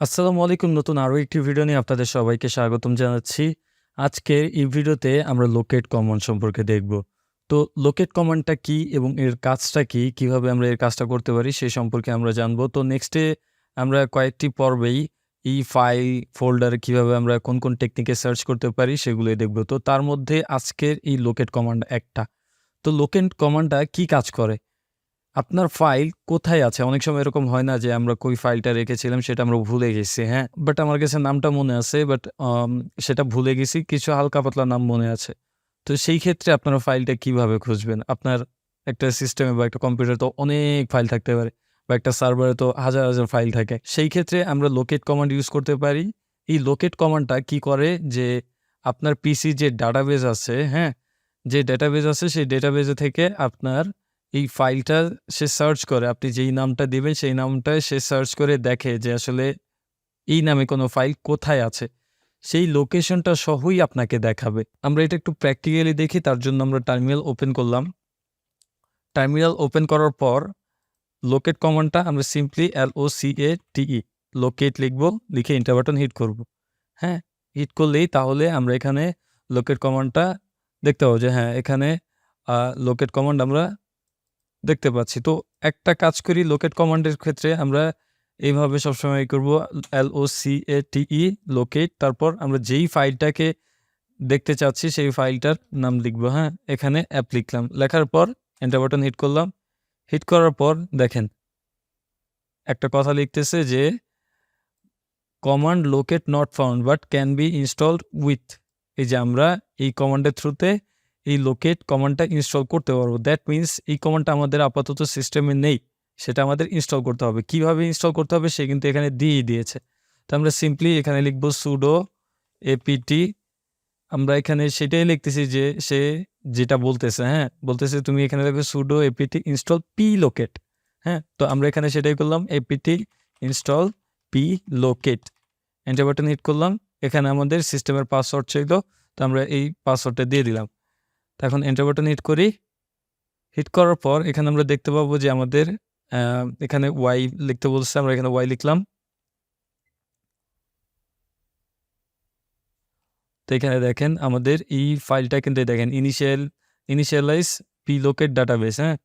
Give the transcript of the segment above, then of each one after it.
আসসালামু আলাইকুম। নতুন আরও একটি ভিডিও নিয়ে আপনাদের সবাইকে স্বাগতম জানাচ্ছি। আজকের এই ভিডিওতে আমরা লোকেট কমন সম্পর্কে দেখব। তো লোকেট কমান্ডটা কি এবং এর কাজটা কি? কীভাবে আমরা এর কাজটা করতে পারি সেই সম্পর্কে আমরা জানব। তো নেক্সটে আমরা কয়েকটি পর্বেই এই ফাইল ফোল্ডার কীভাবে আমরা কোন কোন টেকনিকে সার্চ করতে পারি সেগুলোই দেখব। তো তার মধ্যে আজকের এই লোকেট কমান্ড একটা। তো লোকেট কমান্ডটা কি কাজ করে? আপনার ফাইল কোথায় আছে? অনেক সময় এরকম হয় না যে আমরা কই ফাইলটা রেখেছিলাম, সেটা আমরা ভুলে গেছি হ্যাঁ? বাট আমার কাছে নামটা মনে আছে বাট সেটা ভুলে গেছি, কিছু হালকা পাতলা নাম মনে আছে। তো সেই ক্ষেত্রে আপনারা ফাইলটা কীভাবে খুঁজবেন? আপনার একটা সিস্টেমে বা একটা কম্পিউটার তো অনেক ফাইল থাকতে পারে, বা একটা সার্ভারে তো হাজার হাজার ফাইল থাকে। সেই ক্ষেত্রে আমরা লোকেট কমান্ড ইউজ করতে পারি। এই লোকেট কমান্ডটা কি করে? যে আপনার পিসি যে ডাটাবেজ আছে হ্যাঁ? যে ডেটাবেজ আছে, সেই ডেটাবেজে থেকে আপনার এই ফাইলটা সে সার্চ করে, আপনি যেই নামটা দিবেন সেই নামটায় সে সার্চ করে দেখে যে আসলে এই নামে কোনো ফাইল কোথায় আছে। সেই লোকেশনটা সহই আপনাকে দেখাবে। আমরা এটা একটু প্র্যাকটিক্যালি দেখি, তার জন্য আমরা টার্মিনাল ওপেন করলাম। টার্মিনাল ওপেন করার পর লোকেট কমান্ডটা আমরা simply L O C A T E locate লিখব, লিখে ইন্টার বাটন হিট করব। হ্যাঁ হিট করলেই তাহলে আমরা এখানে লোকেট কমান্ডটা দেখতে পাবো যে হ্যাঁ এখানে লোকেট কমান্ড আমরা দেখতে পাচ্ছি। তো একটা কাজ করি লোকেট কমান্ডের ক্ষেত্রে আমরা এইভাবে সবসময় করব এল O C A T E locate তারপর আমরা যেই ফাইলটাকে দেখতে চাচ্ছি, সেই ফাইলটার নাম লিখব হ্যাঁ? এখানে অ্যাপ লিখলাম। লেখার পর এন্টার বাটন হিট করলাম। হিট করার পর দেখেন, একটা কথা লিখতেছে যে command locate not found but can be installed with এই যে আমরা এই কমান্ডের থ্রুতে এই লোকেট কমান্ডটা ইনস্টল করতে পারব। দ্যাট মিন্স এই কমান্ডটা আমাদের আপাতত সিস্টেমে নেই, সেটা আমাদের ইনস্টল করতে হবে। কীভাবে ইনস্টল করতে হবে সে কিন্তু এখানে দিয়েই দিয়েছে। তো আমরা সিম্পলি এখানে লিখব সুডো এপিটি আমরা এখানে সেটাই লিখতেছি যে সে যেটা বলতেছে হ্যাঁ? বলতেছে তুমি এখানে লিখবে sudo APT install P locate হ্যাঁ? তো আমরা এখানে সেটাই করলাম APT install P locate enter button hit করলাম, এখানে আমাদের সিস্টেমের পাসওয়ার্ড ছিল তো আমরা এই পাসওয়ার্ডটা দিয়ে দিলাম। তো এখন এন্টার বাটন হিট করি। হিট করার পর এখানে আমরা দেখতে পাবো যে আমাদের এখানে ওয়াই লিখতে বলছে, আমরা এখানে ওয়াই লিখলাম। তো এখানে দেখেন আমাদের এই ফাইলটা কিন্তু দেখেন initial initialize P locate database হ্যাঁ?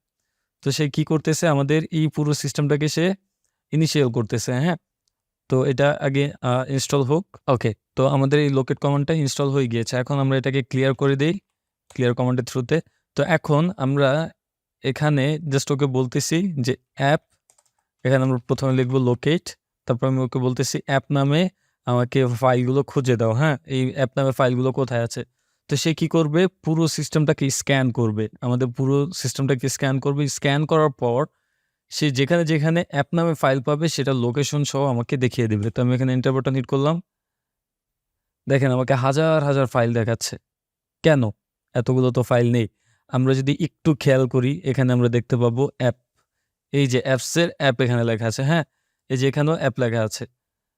তো সে কি করতেছে, আমাদের এই পুরো সিস্টেমটাকে সে ইনিশিয়াল করতেছে হ্যাঁ? তো এটা আগে ইনস্টল হোক। ওকে তো আমাদের এই লোকেট কমান্ডটা ইনস্টল হয়ে গিয়েছে। এখন আমরা এটাকে ক্লিয়ার করে দিই। ক্লিয়ার কমান্ডের থ্রুতে তো এখন আমরা এখানে জাস্ট ওকে বলতেছি যে অ্যাপ এখানে আমরা প্রথমে লিখব লোকেট তারপর আমি ওকে বলতেছি অ্যাপ নামে আমাকে ফাইলগুলো খুঁজে দাও হ্যাঁ? এই অ্যাপ নামে ফাইলগুলো কোথায় আছে? তো সে কি করবে? পুরো সিস্টেমটাকে স্ক্যান করবে। আমাদের পুরো সিস্টেমটাকে স্ক্যান করবে। স্ক্যান করার পর সে যেখানে যেখানে অ্যাপ নামে ফাইল পাবে, সেটা লোকেশন সহ আমাকে দেখিয়ে দেবে। তো আমি এখানে এন্টার বাটন হিট করলাম। দেখেন আমাকে হাজার হাজার ফাইল দেখাচ্ছে। কেন? এতগুলো তো ফাইল নেই। আমরা যদি একটু খেয়াল করি, এখানে আমরা দেখতে পাবো অ্যাপ এই যে অ্যাপসের অ্যাপ এখানে লেখা আছে হ্যাঁ? এই যে এখানেও অ্যাপ লেখা আছে।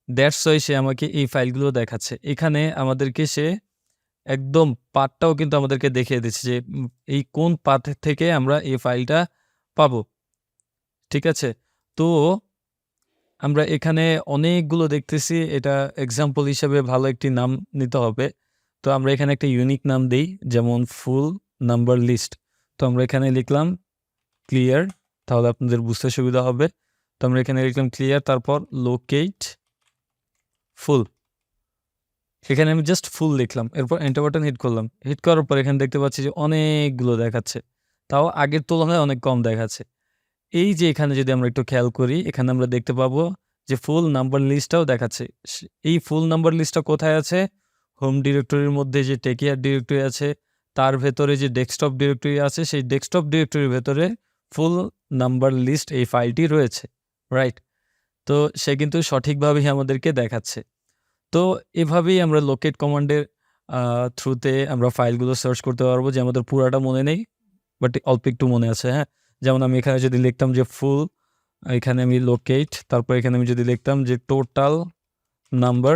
দ্যাটস ওয়াই সে আমাকে এই ফাইলগুলো দেখাচ্ছে। এখানে আমাদেরকে সে একদম পার্টটাও কিন্তু আমাদেরকে দেখিয়ে দিচ্ছে যে এই কোন পার্ট থেকে আমরা এই ফাইলটা পাবো। ঠিক আছে? তো আমরা এখানে অনেকগুলো দেখতেছি। এটা এক্সাম্পল হিসেবে ভালো একটি নাম নিতে হবে। তো আমরা এখানে একটা ইউনিক নাম দিই, যেমন ফুল নাম্বার লিস্ট তো আমরা এখানে লিখলাম ক্লিয়ার তাহলে আপনাদের বুঝতে সুবিধা হবে। তো আমরা এখানে লিখলাম ক্লিয়ার তারপর লোকেট ফুল এখানে আমি জাস্ট ফুল লিখলাম, এরপর এন্টার বাটন হিট করলাম। হিট করার পর এখানে দেখতে পাচ্ছি যে অনেকগুলো দেখাচ্ছে, তাও আগের তুলনায় অনেক কম দেখাচ্ছে। এই যে এখানে যদি আমরা একটু খেয়াল করি, এখানে আমরা দেখতে পাবো যে ফুল নাম্বার লিস্টটাও দেখাচ্ছে। এই ফুল নাম্বার লিস্টটা কোথায় আছে? হোম ডিরেক্টরির মধ্যে যে টেকিয়ার ডিরেক্টরি আছে, তার ভেতরে যে ডেস্কটপ ডিরেক্টরি আছে, সেই ডেস্কটপ ডিরেক্টরির ভেতরে ফুল নাম্বার লিস্ট এই ফাইলটি রয়েছে রাইট তো সে কিন্তু সঠিকভাবেই আমাদেরকে দেখাচ্ছে। তো এভাবেই আমরা লোকেট কমান্ডের থ্রুতে আমরা ফাইলগুলো সার্চ করতে পারব, যে আমাদের পুরাটা মনে নেই বাট অল্প একটু মনে আছে হ্যাঁ? যেমন আমি এখানে যদি লিখতাম যে ফুল এখানে আমি লোকেট তারপর এখানে আমি যদি লিখতাম যে total number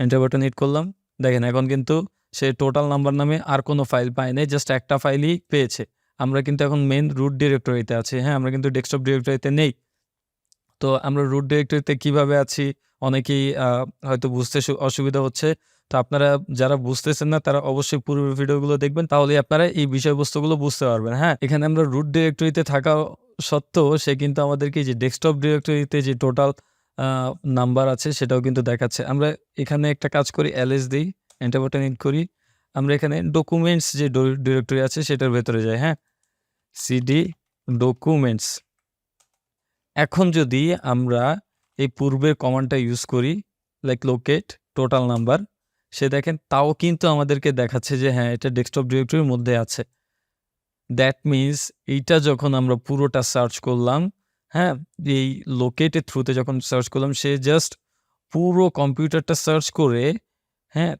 enter button hit করলাম দেখেন এখন কিন্তু সে টোটাল নাম্বার নামে আর কোনো ফাইল পায় জাস্ট একটা ফাইলই পেয়েছে আমরা কিন্তু এখন মেন রুট ডিরেক্টরিতে আছি হ্যাঁ আমরা কিন্তু ডেস্কটপ ডিরেক্টরিতে নেই তো আমরা রুট ডিরেক্টরিতে কীভাবে আছি অনেকেই হয়তো বুঝতে অসুবিধা হচ্ছে। তো আপনারা যারা বুঝতেছেন না তারা অবশ্যই পূর্বের ভিডিওগুলো দেখবেন। তাহলেই আপনারা এই বিষয়বস্তুগুলো বুঝতে পারবেন, হ্যাঁ? এখানে আমরা রুট ডিরেক্টরিতে থাকা সত্ত্বেও সে কিন্তু আমাদেরকে যে ডেস্কটপ ডিরেক্টরিতে যে টোটাল নাম্বার আছে সেটাও কিন্তু দেখাচ্ছে। আমরা এখানে একটা কাজ করি ls দেই, এন্টার হিট করি। আমরা এখানে ডকুমেন্টস যে ডিরেক্টরি আছে সেটার ভেতরে যাই, হ্যাঁ? CD documents. এখন যদি আমরা এই পূর্বের কমান্ডটা ইউজ করি লাইক লোকেট টোটাল নাম্বার সে দেখেন তাও কিন্তু আমাদেরকে দেখাচ্ছে যে হ্যাঁ, এটা ডেস্কটপ ডিরেক্টরির মধ্যে আছে। দ্যাট মিনস এইটা যখন আমরা পুরোটা সার্চ করলাম, হ্যাঁ? এই লোকেটের থ্রুতে যখন সার্চ করলাম সে জাস্ট পুরো কম্পিউটারটা সার্চ করে, হ্যাঁ?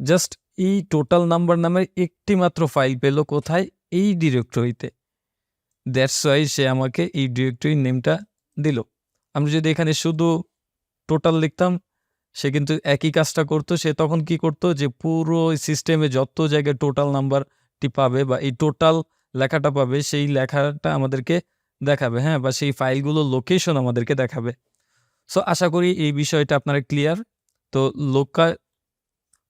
জাস্ট এই টোটাল নাম্বার নামের একটি মাত্র ফাইল পেল কোথায়? এই ডিরেক্টরিতে। দ্যাটস ওয়াই সে আমাকে এই ডিরেক্টরির নেমটা দিল। আমরা যদি এখানে শুধু টোটাল লিখতাম সে কিন্তু একই কাজটা করত। সে তখন কি করত যে পুরো সিস্টেমে যত জায়গায় টোটাল নাম্বারটি পাবে বা এই টোটাল লেখাটা পাবে সেই লেখাটা আমাদেরকে দেখাবে, হ্যাঁ? বা সেই ফাইলগুলোর লোকেশন আমাদেরকে দেখাবে। সো আশা করি এই বিষয়টা আপনারা ক্লিয়ার। তো লোকা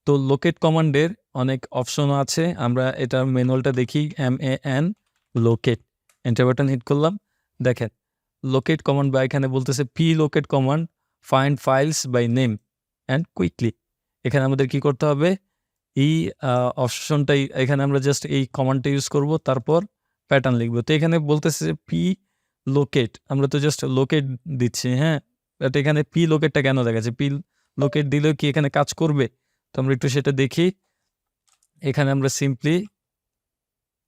তো লোকেট কমান্ডের অনেক অপশনও আছে। আমরা এটা ম্যানুয়ালটা দেখি M A N locate. Enter button hit করলাম। দেখেন লোকেট কমান্ড বা এখানে বলতেছে P locate command find files by name and quickly. এখানে আমাদের কি করতে হবে? এই অপশনটাই এখানে আমরা জাস্ট এই কমান্ডটা ইউজ করব তারপর প্যাটার্ন লিখব। তো এখানে বলতেছে পি লোকেট আমরা তো জাস্ট লোকেট দিচ্ছি, হ্যাঁ? বাট এখানে পি লোকেটটা কেন দেখাচ্ছে? পি লোকেট দিলেও কি এখানে কাজ করবে? তো আমরা একটু সেটা দেখি। এখানে আমরা সিম্পলি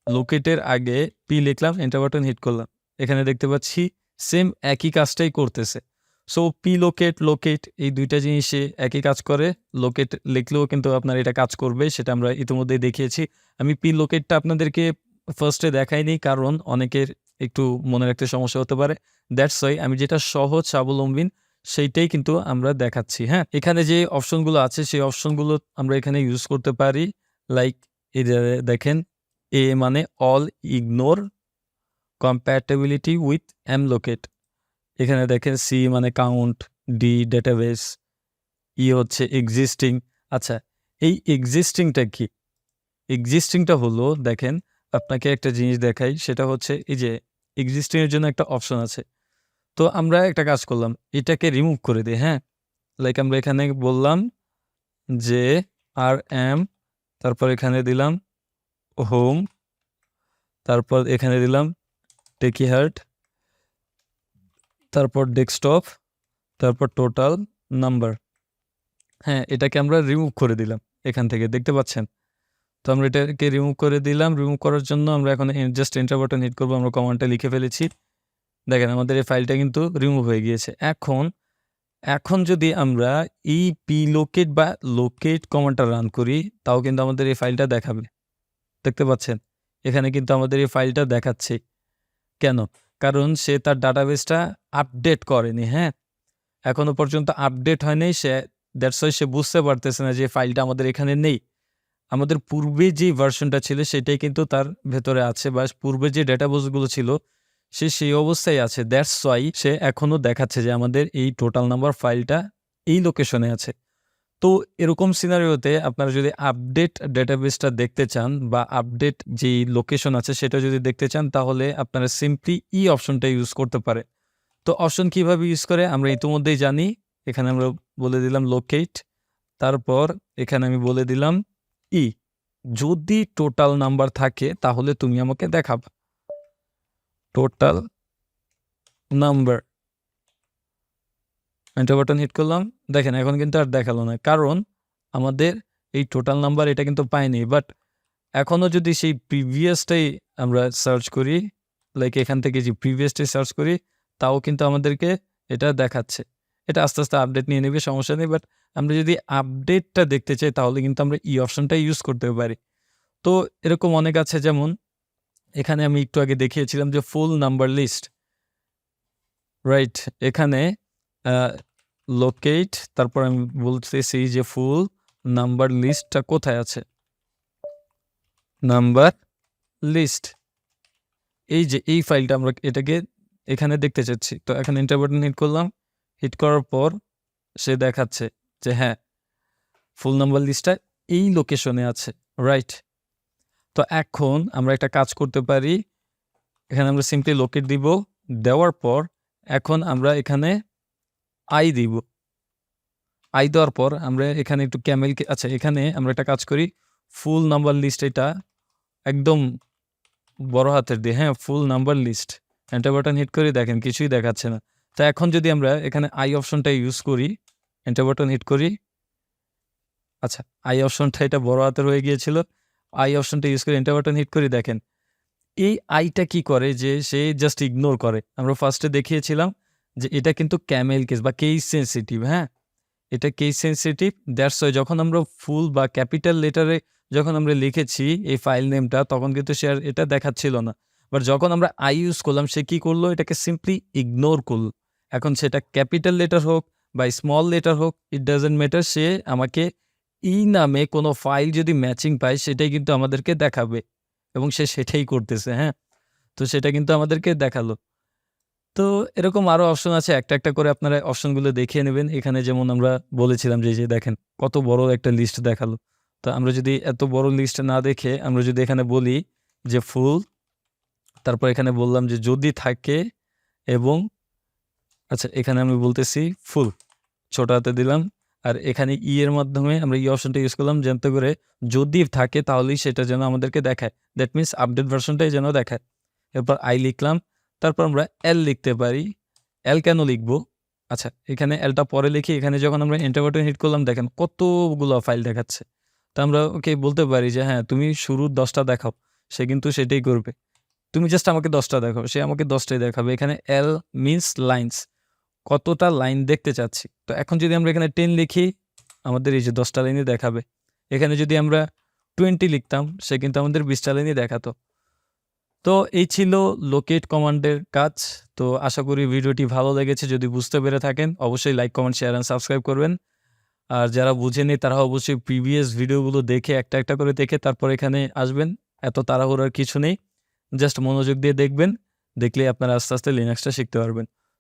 লোকেটের আগে পি লিখলাম, এন্টার বাটন হিট করলাম। এখানে দেখতে পাচ্ছি সেম একই কাজটাই করতেছে। সো পি লোকেট, লোকেট এই দুইটা জিনিসে একই কাজ করে। লোকেট লিখলেও কিন্তু আপনার এটা কাজ করবে সেটা আমরা ইতিমধ্যেই দেখিয়েছি। আমি পি লোকেটটা আপনাদেরকে ফার্স্ট দেখাইনি কারণ অনেকের একটু মনে রাখতে সমস্যা হতে পারে। দ্যাটস ওয়াই আমি যেটা সহজ স্বাবলম্বী সেইটাই কিন্তু আমরা দেখাচ্ছি, হ্যাঁ? এখানে যে অপশনগুলো আছে সেই অপশনগুলো আমরা এখানে ইউজ করতে পারি। লাইক এই দেখেন এ মানে all ignore compatibility with M locate. এখানে দেখেন সি মানে কাউন্ট, ডি ডেটাবেস, ই হচ্ছে এক্সিস্টিং। আচ্ছা এই এক্সিস্টিংটা কি? এক্সিস্টিংটা হলো দেখেন আপনাকে একটা জিনিস দেখাই সেটা হচ্ছে এই যে এক্সিস্টিং এর জন্য একটা অপশন আছে। তো আমরা একটা কাজ করলাম এটাকে রিমুভ করে দেই, হ্যাঁ? লাইক আমরা এখানে বললাম যে আর-এম তারপর এখানে দিলাম হোম তারপর এখানে দিলাম টেকি হার্ট তারপর ডেস্কটপ তারপর টোটাল নাম্বার। হ্যাঁ, এটাকে আমরা রিমুভ করে দিলাম এখান থেকে দেখতে পাচ্ছেন? তো আমরা এটাকে রিমুভ করে দিলাম। রিমুভ করার জন্য আমরা এখন জাস্ট এন্টার বাটন হিট করব। আমরা কমান্ডটা লিখে ফেলেছি। দেখেন আমাদের এই ফাইলটা কিন্তু রিমুভ হয়ে গিয়েছে। এখন, এখন যদি আমরা এই পি লোকেট বা লোকেট কমান্ডটা রান করি তাও কিন্তু আমাদের এই ফাইলটা দেখাবে। দেখতে পাচ্ছেন? এখানে কিন্তু আমাদের এই ফাইলটা দেখাচ্ছে। কেন? কারণ সে তার ডাটাবেসটা আপডেট করেনি, হ্যাঁ? এখনও পর্যন্ত আপডেট হয়নি সে দ্যাটস সে বুঝতে পারতেছে না যে ফাইলটা আমাদের এখানে নেই। আমাদের পূর্বে যে ভার্সনটা ছিল সেটাই কিন্তু তার ভেতরে আছে বা পূর্বে যে ডেটাবেসগুলো ছিল সে সেই অবস্থায় আছে। দ্যাটস ওয়াই সে এখনও দেখাচ্ছে যে আমাদের এই টোটাল নাম্বার ফাইলটা এই লোকেশনে আছে। তো এরকম সিনারিওতে আপনারা যদি আপডেট ডেটাবেসটা দেখতে চান বা আপডেট যেই লোকেশন আছে সেটা যদি দেখতে চান, তাহলে আপনারা সিম্পলি ই অপশনটা ইউজ করতে পারে তো অপশন কীভাবে ইউজ করে আমরা ইতিমধ্যেই জানি। এখানে আমরা বলে দিলাম লোকেট তারপর এখানে আমি বলে দিলাম ই। যদি টোটাল নাম্বার থাকে তাহলে তুমি আমাকে দেখাবা। Total number. Enter button hit করলাম। দেখেন এখন কিন্তু আর দেখাল না। কারণ আমাদের এই টোটাল নাম্বার এটা কিন্তু পাইনি। বাট এখনও যদি সেই প্রিভিয়াসটাই আমরা সার্চ করি, লাইক এখান থেকে যে প্রিভিয়াসটাই সার্চ করি তাও কিন্তু আমাদেরকে এটা দেখাচ্ছে। এটা আস্তে, আস্তে আপডেট নিয়ে নেবে সমস্যা নেই। বাট আমরা যদি আপডেটটা দেখতে চাই, তাহলে কিন্তু আমরা ই অপশনটা ইউজ করতে পারি। তো এরকম অনেক আছে, যেমন এখানে আমি একটু আগে দেখিয়েছিলাম যে ফুল নাম্বার লিস্ট। রাইট? এখানে লোকেট তারপর আমি বলতেছি যে ফুল নাম্বার লিস্টটা কোথায় আছে? Number list. এই যে, এই ফাইলটা আমরা এটাকে এখানে দেখতে চাচ্ছি। তো এখন এন্টার বাটন হিট করলাম। হিট করার পর সে দেখাচ্ছে যে হ্যাঁ ফুল নাম্বার লিস্টটা এই লোকেশনে আছে রাইট তো এখন আমরা একটা কাজ করতে পারি। এখানে আমরা সিম্পলি লোকেট দিব। দেওয়ার পর এখন আমরা এখানে আই দিব। আই দেওয়ার পর আমরা এখানে একটু ক্যামেলকে আচ্ছা এখানে আমরা একটা কাজ করি। ফুল নাম্বার লিস্ট এটা একদম বড় হাতের দিয়ে হ্যাঁ full number list enter button hit করে দেখেন, কিছুই দেখাচ্ছে না। তো এখন যদি আমরা এখানে আই অপশনটা ইউজ করি এন্টার বাটন হিট করি। আচ্ছা আই অপশনটা এটা বড় হাতের হয়ে গিয়েছিল। আই অপশনটা ইউজ করে এন্টার বাটন হিট করি, দেখেন। এই আইটা কি করে যে সে জাস্ট ইগনোর করে? আমরা ফার্স্টে দেখিয়েছিলাম যে এটা কিন্তু ক্যামেল কেস বা কেস সেন্সিটিভ হ্যাঁ? এটা কেস সেন্সিটিভ দ্যাটস ওয়াই যখন আমরা ফুল বা ক্যাপিটাল লেটারে যখন আমরা লিখেছি এই ফাইল নেমটা তখন কিন্তু সে আর এটা দেখাচ্ছিল না। বাট যখন আমরা আই ইউজ করলাম, সে কি করল? এটাকে সিম্পলি ইগনোর করল। এখন সেটা ক্যাপিটাল লেটার হোক বা স্মল লেটার হোক ইট ডাজেন্ট ম্যাটার সে আমাকে ই নামে কোনো ফাইল যদি ম্যাচিং পায়, সেটাই কিন্তু আমাদেরকে দেখাবে। এবং সে সেটাই করতেছে হ্যাঁ? তো সেটা কিন্তু আমাদেরকে দেখাল। তো এরকম আরও অপশন আছে, একটা একটা করে আপনারা অপশনগুলো দেখিয়ে নেবেন। এখানে যেমন আমরা বলেছিলাম যে যে দেখেন, কত বড় একটা লিস্ট দেখাল। তো আমরা যদি এত বড় লিস্ট না দেখে, আমরা যদি এখানে বলি যে ফুল তারপর এখানে বললাম যে যদি থাকে এবং আচ্ছা এখানে আমি বলতেছি ফুল ছোট হাতে দিলাম। আর এখানে ই এর মাধ্যমে আমরা ই অপশনটা ইউজ করলাম যাতে করে যদি থাকে তাহলেই সেটা যেন আমাদেরকে দেখায়। দ্যাট মিনস আপডেট ভার্সনটাই যেন দেখায়। এরপর আই লিখলাম, তারপর আমরা এল লিখতে পারি। এল কেন লিখব? আচ্ছা এখানে এলটা পরে লিখি। এখানে যখন আমরা এন্টার বাটন হিট করলাম, দেখেন কতগুলো ফাইল দেখাচ্ছে। তা আমরা ওকে বলতে পারি যে হ্যাঁ তুমি শুরুর দশটা দেখাও, সে কিন্তু সেটাই করবে। তুমি জাস্ট আমাকে দশটা দেখাও, সে আমাকে দশটাই দেখাবে। এখানে এল মিনস লাইন্স কতটা লাইন দেখতে চাচ্ছি। তো এখন যদি আমরা এখানে টেন লিখি, আমাদের এই যে দশটা লাইনই দেখাবে। এখানে যদি আমরা টোয়েন্টি লিখতাম, সে কিন্তু আমাদের বিশটা লাইনই দেখাতো। তো এই ছিল লোকেট কমান্ডের কাজ। তো আশা করি ভিডিওটি ভালো লেগেছে। যদি বুঝতে পেরে থাকেন, অবশ্যই like comment share and subscribe করবেন। আর যারা বুঝেনি তারা অবশ্যই প্রিভিয়াস ভিডিওগুলো দেখে একটা একটা করে দেখে তারপর এখানে আসবেন। এত তাড়াহুড়ার কিছু নেই। জাস্ট মনোযোগ দিয়ে দেখবেন। দেখলে আপনারা আস্তে আস্তে লিনাক্সটা শিখতে পারবেন।